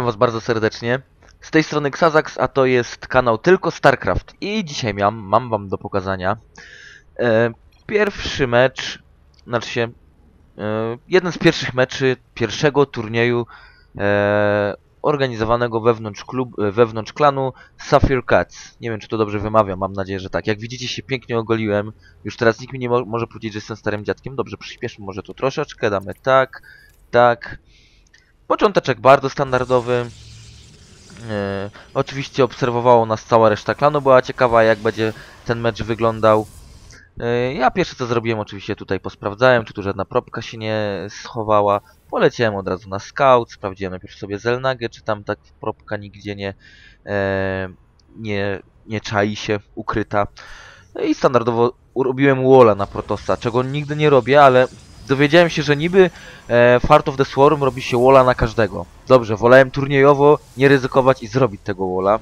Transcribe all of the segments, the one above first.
Witam was bardzo serdecznie. Z tej strony Xazax, a to jest kanał Tylko StarCraft. I dzisiaj mam, mam wam do pokazania e, pierwszy mecz, znaczy się, e, jeden z pierwszych meczy pierwszego turnieju e, organizowanego wewnątrz, klub, e, wewnątrz klanu Sapphire Cats. Nie wiem, czy to dobrze wymawiam, mam nadzieję, że tak. Jak widzicie, się pięknie ogoliłem. Już teraz nikt mi nie mo może powiedzieć, że jestem starym dziadkiem. Dobrze, przyspieszmy może tu troszeczkę, damy tak, tak. Począteczek bardzo standardowy. E, oczywiście obserwowało nas cała reszta klanu, była ciekawa jak będzie ten mecz wyglądał. E, ja pierwsze co zrobiłem oczywiście tutaj posprawdzałem, czy tu żadna propka się nie schowała. Poleciałem od razu na scout, sprawdziłem najpierw sobie Zelnagę, czy tam tak propka nigdzie nie, e, nie, nie czai się ukryta. No i standardowo robiłem walla na Protosa, czego nigdy nie robię, ale dowiedziałem się, że niby e, Fart of the Swarm robi się walla na każdego. Dobrze, wolałem turniejowo nie ryzykować i zrobić tego walla.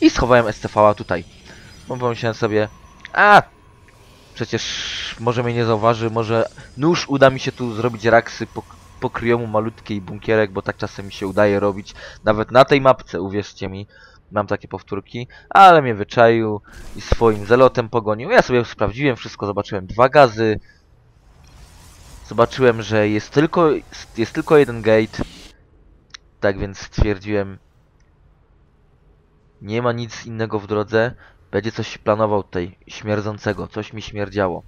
I schowałem STV-a tutaj. Pomyślałem sobie, a przecież może mnie nie zauważy, może nóż uda mi się tu zrobić raksy po, pokryjomu malutkiej bunkierek, bo tak czasem mi się udaje robić. Nawet na tej mapce, uwierzcie mi, mam takie powtórki, ale mnie wyczaił i swoim zelotem pogonił. Ja sobie sprawdziłem wszystko, zobaczyłem dwa gazy, Zobaczyłem, że jest tylko, jest tylko jeden gate. Tak więc stwierdziłem, nie ma nic innego w drodze. Będzie coś planował tutaj śmierdzącego, coś mi śmierdziało.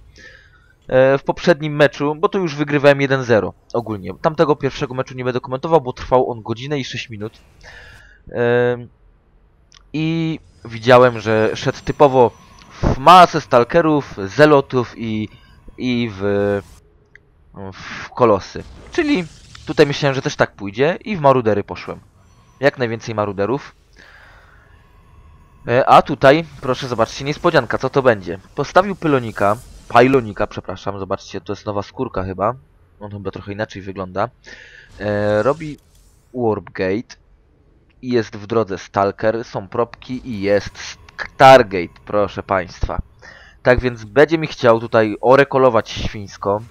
E, w poprzednim meczu, bo to już wygrywałem 1-0 ogólnie. Tamtego pierwszego meczu nie będę komentował, bo trwał on godzinę i 6 minut. E, I widziałem, że szedł typowo w masę stalkerów, zelotów i, i w w kolosy. Czyli tutaj myślałem, że też tak pójdzie i w marudery poszłem. Jak najwięcej maruderów. E, A tutaj, proszę zobaczcie, niespodzianka, co to będzie. Postawił pylonika, pajlonika, przepraszam, zobaczcie, to jest nowa skórka chyba. On chyba trochę inaczej wygląda. E, robi Warp Gate i jest w drodze Stalker, są propki i jest Stargate, proszę Państwa. Tak więc będzie mi chciał tutaj orekolować świńsko.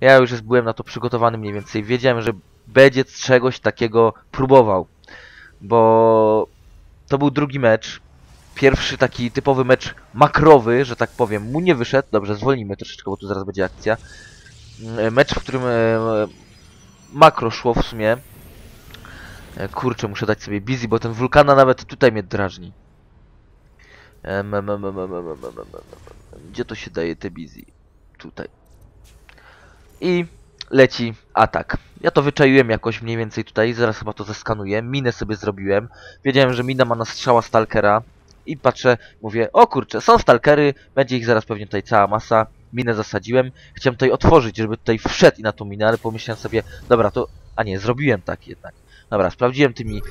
Ja już byłem na to przygotowany mniej więcej. Wiedziałem, że będzie czegoś takiego próbował. Bo to był drugi mecz. Pierwszy taki typowy mecz makrowy, że tak powiem, mu nie wyszedł. Dobrze, zwolnijmy troszeczkę, bo tu zaraz będzie akcja. Mecz, w którym makro szło w sumie. Kurczę, muszę dać sobie busy, bo ten wulkana nawet tutaj mnie drażni. Gdzie to się daje te busy? Tutaj i leci atak. Ja to wyczaiłem jakoś mniej więcej tutaj, zaraz chyba to zeskanuję. Minę sobie zrobiłem. Wiedziałem, że mina ma na strzała stalkera. I patrzę, mówię, o kurczę, są stalkery, będzie ich zaraz pewnie tutaj cała masa. Minę zasadziłem. Chciałem tutaj otworzyć, żeby tutaj wszedł i na tą minę, ale pomyślałem sobie, dobra, to... A nie, zrobiłem tak jednak. Dobra, sprawdziłem tymi...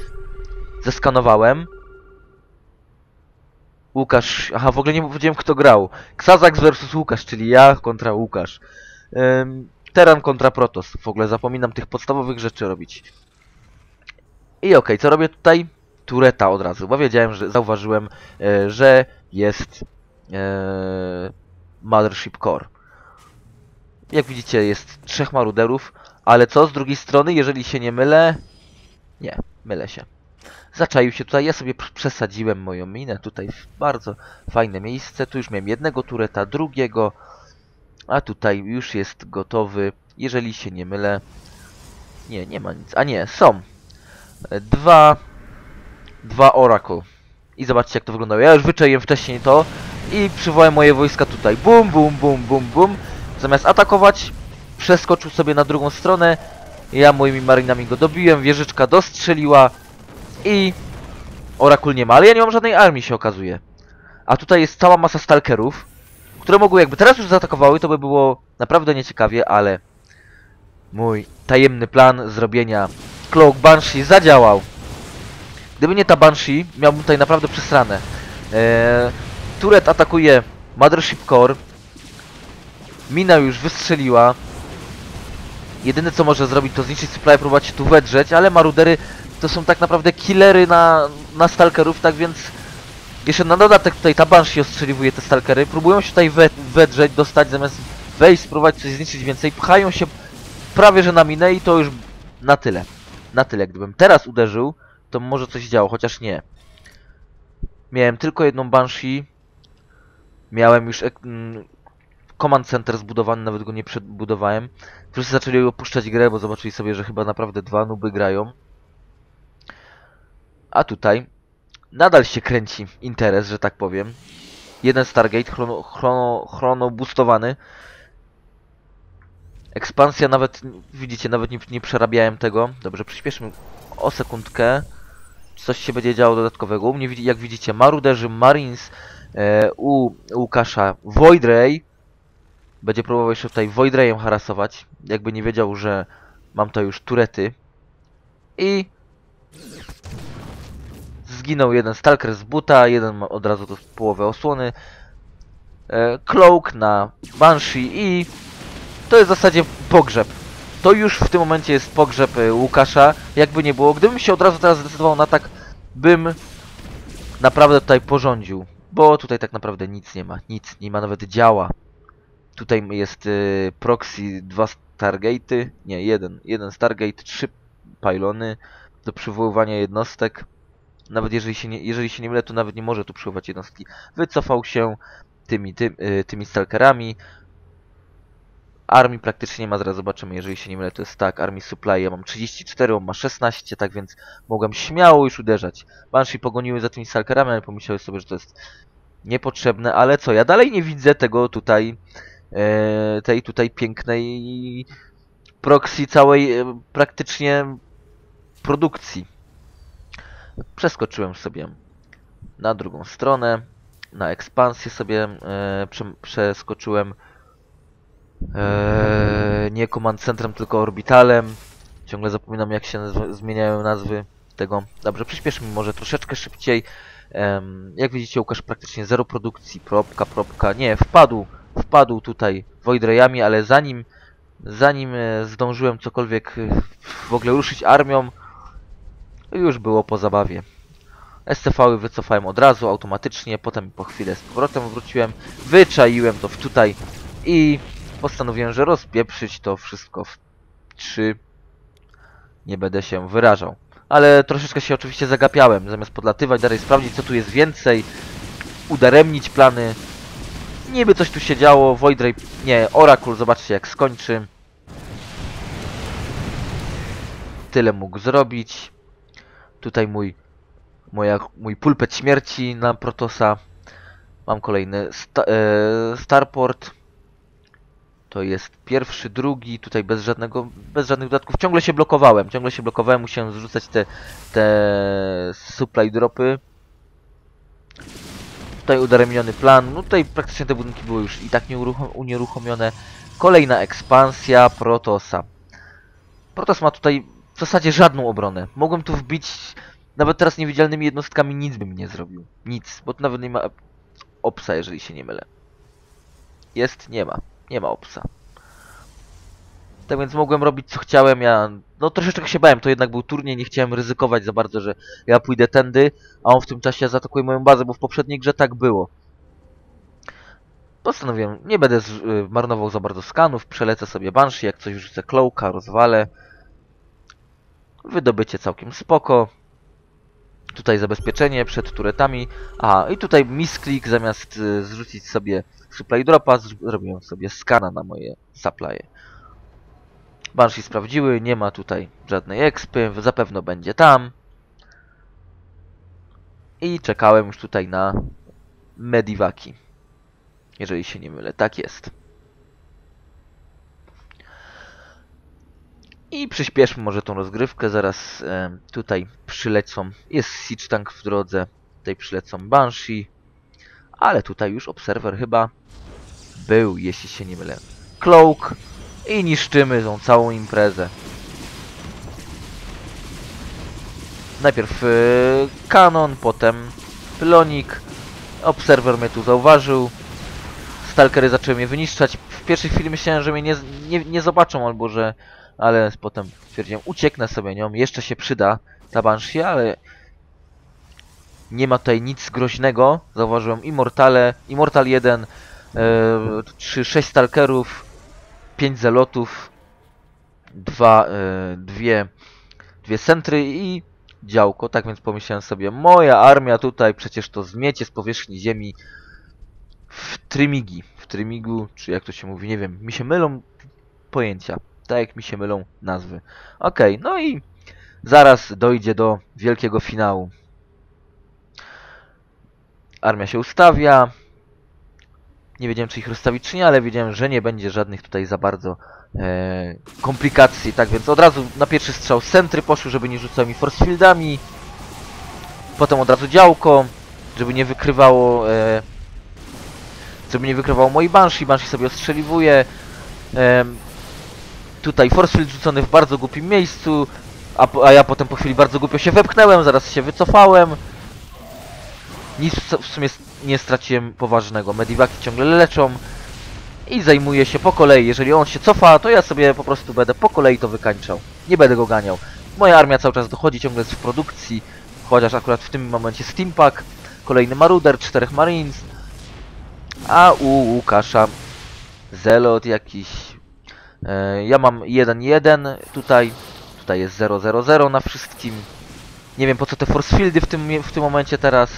Zeskanowałem. Łukasz... Aha, w ogóle nie powiedziałem kto grał. Xazax versus Łukasz, czyli ja kontra Łukasz. Ym, Teran kontra Protoss. W ogóle zapominam tych podstawowych rzeczy robić. I okej, okay, co robię tutaj? Tureta od razu, bo wiedziałem, że zauważyłem, e, że jest e, Mothership Core. Jak widzicie, jest trzech maruderów, ale co z drugiej strony, jeżeli się nie mylę... Nie, mylę się. Zaczaił się tutaj, ja sobie przesadziłem moją minę tutaj w bardzo fajne miejsce. Tu już miałem jednego tureta, drugiego, a tutaj już jest gotowy, jeżeli się nie mylę. Nie, nie ma nic. A nie, są. Dwa... Dwa Oracle. I zobaczcie jak to wyglądało. Ja już wyczaiłem wcześniej to i przywołałem moje wojska tutaj. Bum, bum, bum, bum, bum. Zamiast atakować, przeskoczył sobie na drugą stronę. Ja moimi marinami go dobiłem, wieżyczka dostrzeliła i Oracle nie ma. Ale ja nie mam żadnej armii się okazuje. A tutaj jest cała masa stalkerów które mogły jakby teraz już zaatakowały, to by było naprawdę nieciekawie, ale mój tajemny plan zrobienia Cloak Banshee zadziałał. Gdyby nie ta Banshee, miałbym tutaj naprawdę przesrane. Eee, Turet atakuje Mothership Core. Mina już wystrzeliła. Jedyne co może zrobić to zniszczyć supply, próbować się tu wedrzeć, ale marudery to są tak naprawdę killery na, na stalkerów, tak więc Jeszcze na dodatek tutaj ta Banshee ostrzeliwuje te stalkery. Próbują się tutaj we, wedrzeć, dostać zamiast wejść, spróbować coś zniszczyć więcej. Pchają się prawie że na minę i to już na tyle. Na tyle. Gdybym teraz uderzył, to może coś działo, chociaż nie. Miałem tylko jedną Banshee. Miałem już mm, command center zbudowany, nawet go nie przedbudowałem. Wszyscy zaczęli opuszczać grę, bo zobaczyli sobie, że chyba naprawdę dwa nuby grają. A tutaj nadal się kręci interes, że tak powiem. Jeden Stargate chrono, chrono, chrono boostowany. Ekspansja nawet, widzicie, nawet nie, nie przerabiałem tego. Dobrze, przyspieszmy o sekundkę. Coś się będzie działo dodatkowego. U mnie, jak widzicie, Maruderzy, Marines, e, u Łukasza Void Ray. Będzie próbował jeszcze tutaj Void Rayem harasować. Jakby nie wiedział, że mam to już turety. I zginął jeden Stalker z buta, jeden ma od razu do połowy osłony. E, Cloak na Banshee i to jest w zasadzie pogrzeb. To już w tym momencie jest pogrzeb e, Łukasza. Jakby nie było, gdybym się od razu teraz zdecydował na tak, bym naprawdę tutaj porządził. Bo tutaj tak naprawdę nic nie ma. Nic, nie ma nawet działa. Tutaj jest y, proxy, dwa Stargate'y, nie, jeden, jeden Stargate, trzy pylony do przywoływania jednostek. Nawet jeżeli się nie, jeżeli się nie mylę, to nawet nie może tu przywoływać jednostki. Wycofał się tymi, ty, y, tymi stalkerami. Armii praktycznie nie ma, zaraz zobaczymy, jeżeli się nie mylę, to jest tak, armii supply, ja mam 34, on ma 16, tak więc mogłem śmiało już uderzać. Banshee pogoniły za tymi stalkerami, ale pomyślały sobie, że to jest niepotrzebne, ale co, ja dalej nie widzę tego tutaj, e, tej tutaj pięknej proxy całej e, praktycznie produkcji. Przeskoczyłem sobie na drugą stronę, na ekspansję sobie e, prze, przeskoczyłem e, nie command centrem, tylko orbitalem. Ciągle zapominam jak się zmieniają nazwy tego. Dobrze, przyspieszmy może troszeczkę szybciej. Jak widzicie, Łukasz praktycznie zero produkcji, propka, propka. Nie, wpadł, wpadł tutaj Void Rayami, ale zanim, zanim e, zdążyłem cokolwiek e, w ogóle ruszyć armią, już było po zabawie. SCV-y wycofałem od razu, automatycznie, potem po chwilę z powrotem wróciłem, wyczaiłem to w tutaj i postanowiłem, że rozpieprzyć to wszystko w 3. Nie będę się wyrażał. Ale troszeczkę się oczywiście zagapiałem, zamiast podlatywać, dalej sprawdzić co tu jest więcej, udaremnić plany. Niby coś tu się działo, Void Ray, nie, Oracle, zobaczcie jak skończy. Tyle mógł zrobić. Tutaj mój, moja, mój pulpet śmierci na Protosa. Mam kolejny sta, e, Starport. To jest pierwszy, drugi, tutaj bez żadnego, bez żadnych dodatków. Ciągle się blokowałem, ciągle się blokowałem, musiałem zrzucać te, te supply dropy. Tutaj udaremniony plan. No tutaj praktycznie te budynki były już i tak nieuruchom unieruchomione. Kolejna ekspansja Protosa. Protos ma tutaj w zasadzie żadną obronę. Mogłem tu wbić nawet teraz niewidzialnymi jednostkami nic bym nie zrobił. Nic, bo tu nawet nie ma opsa, jeżeli się nie mylę. Jest? Nie ma. Nie ma opsa. Tak więc mogłem robić co chciałem, ja no troszeczkę się bałem, to jednak był turniej, nie chciałem ryzykować za bardzo, że ja pójdę tędy, a on w tym czasie zaatakuje moją bazę, bo w poprzedniej grze tak było. Postanowiłem, nie będę z, y, marnował za bardzo skanów, przelecę sobie Banshee, jak coś rzucę Cloaka, rozwalę. Wydobycie całkiem spoko. Tutaj zabezpieczenie przed turetami. A, i tutaj misclick, zamiast y, zrzucić sobie supply dropa, zrobiłem sobie skana na moje supply'e. Banshee sprawdziły, nie ma tutaj żadnej expy, zapewne będzie tam. I czekałem już tutaj na medivaki. Jeżeli się nie mylę, tak jest. I przyspieszmy może tą rozgrywkę, zaraz e, tutaj przylecą, jest Siege Tank w drodze, tutaj przylecą Banshee, ale tutaj już Observer chyba był, jeśli się nie mylę. Cloak i niszczymy tą całą imprezę. Najpierw e, Kanon, potem Plonik, Observer mnie tu zauważył, Stalkery zaczęły mnie wyniszczać. W pierwszej chwili myślałem, że mnie nie, nie, nie zobaczą, albo że ale potem stwierdziłem, ucieknę sobie nią, jeszcze się przyda ta Banshee, ale Nie ma tutaj nic groźnego. Zauważyłem Immortale, Immortal 1, e, czy 6 Stalkerów, 5 Zelotów, dwa, e, dwie, dwie Sentry i działko. Tak więc pomyślałem sobie, moja armia tutaj przecież to zmiecie z powierzchni ziemi w Trymigi. W Trymigu, czy jak to się mówi, nie wiem, mi się mylą pojęcia. Tak jak mi się mylą nazwy. Okej, no i zaraz dojdzie do wielkiego finału. Armia się ustawia. Nie wiedziałem, czy ich rozstawić, czy nie, ale wiedziałem, że nie będzie żadnych tutaj za bardzo e, komplikacji. Tak więc od razu na pierwszy strzał centry poszły, żeby nie rzucały mi force fieldami. Potem od razu działko, żeby nie wykrywało e, żeby nie wykrywało moi Banshee. Banshee sobie ostrzeliwuje. Em, tutaj force field rzucony w bardzo głupim miejscu, a, a ja potem po chwili bardzo głupio się wepchnęłem, zaraz się wycofałem. Nic w sumie nie straciłem poważnego. Medivaki ciągle leczą i zajmuję się po kolei. Jeżeli on się cofa, to ja sobie po prostu będę po kolei to wykańczał. Nie będę go ganiał. Moja armia cały czas dochodzi, ciągle jest w produkcji, chociaż akurat w tym momencie Steampack, kolejny Maruder, czterech Marines, a u Łukasza Zelot jakiś. E, ja mam 1-1 tutaj. Tutaj jest 0-0-0 na wszystkim. Nie wiem po co te force fieldy w tym, w tym momencie teraz.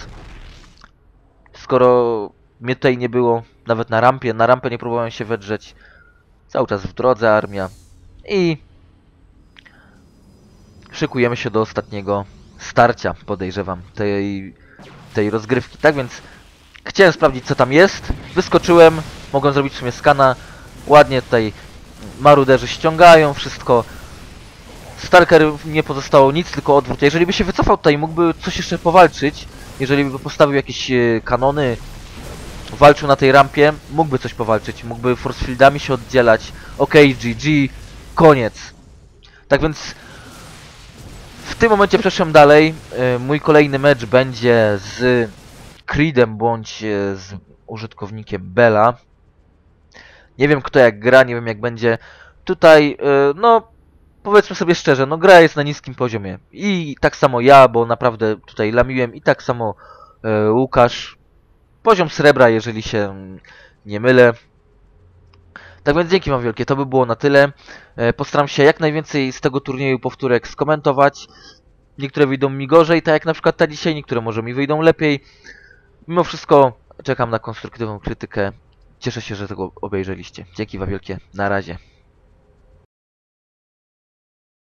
Skoro mnie tutaj nie było, nawet na rampie, na rampę nie próbowałem się wedrzeć. Cały czas w drodze armia. I szykujemy się do ostatniego starcia, podejrzewam, tej, tej rozgrywki. Tak więc Chciałem sprawdzić co tam jest. Wyskoczyłem. Mogłem zrobić w sumie skana. Ładnie tutaj maruderzy ściągają wszystko. Stalker nie pozostało nic, tylko odwrót. Jeżeli by się wycofał tutaj, mógłby coś jeszcze powalczyć. Jeżeli by postawił jakieś e, kanony, walczył na tej rampie, mógłby coś powalczyć. Mógłby force fieldami się oddzielać. Okej, GG, koniec. Tak więc w tym momencie przeszłem dalej. E, Mój kolejny mecz będzie z Creedem bądź e, z użytkownikiem Bella. Nie wiem kto jak gra, nie wiem jak będzie. Tutaj, e, no powiedzmy sobie szczerze, no gra jest na niskim poziomie. I tak samo ja, bo naprawdę tutaj lamiłem i tak samo e, Łukasz. Poziom srebra, jeżeli się mm, nie mylę. Tak więc dzięki wam wielkie, to by było na tyle. E, Postaram się jak najwięcej z tego turnieju powtórek skomentować. Niektóre wyjdą mi gorzej, tak jak na przykład ta dzisiaj, niektóre może mi wyjdą lepiej. Mimo wszystko czekam na konstruktywną krytykę. Cieszę się, że tego obejrzeliście. Dzięki wam wielkie. Na razie.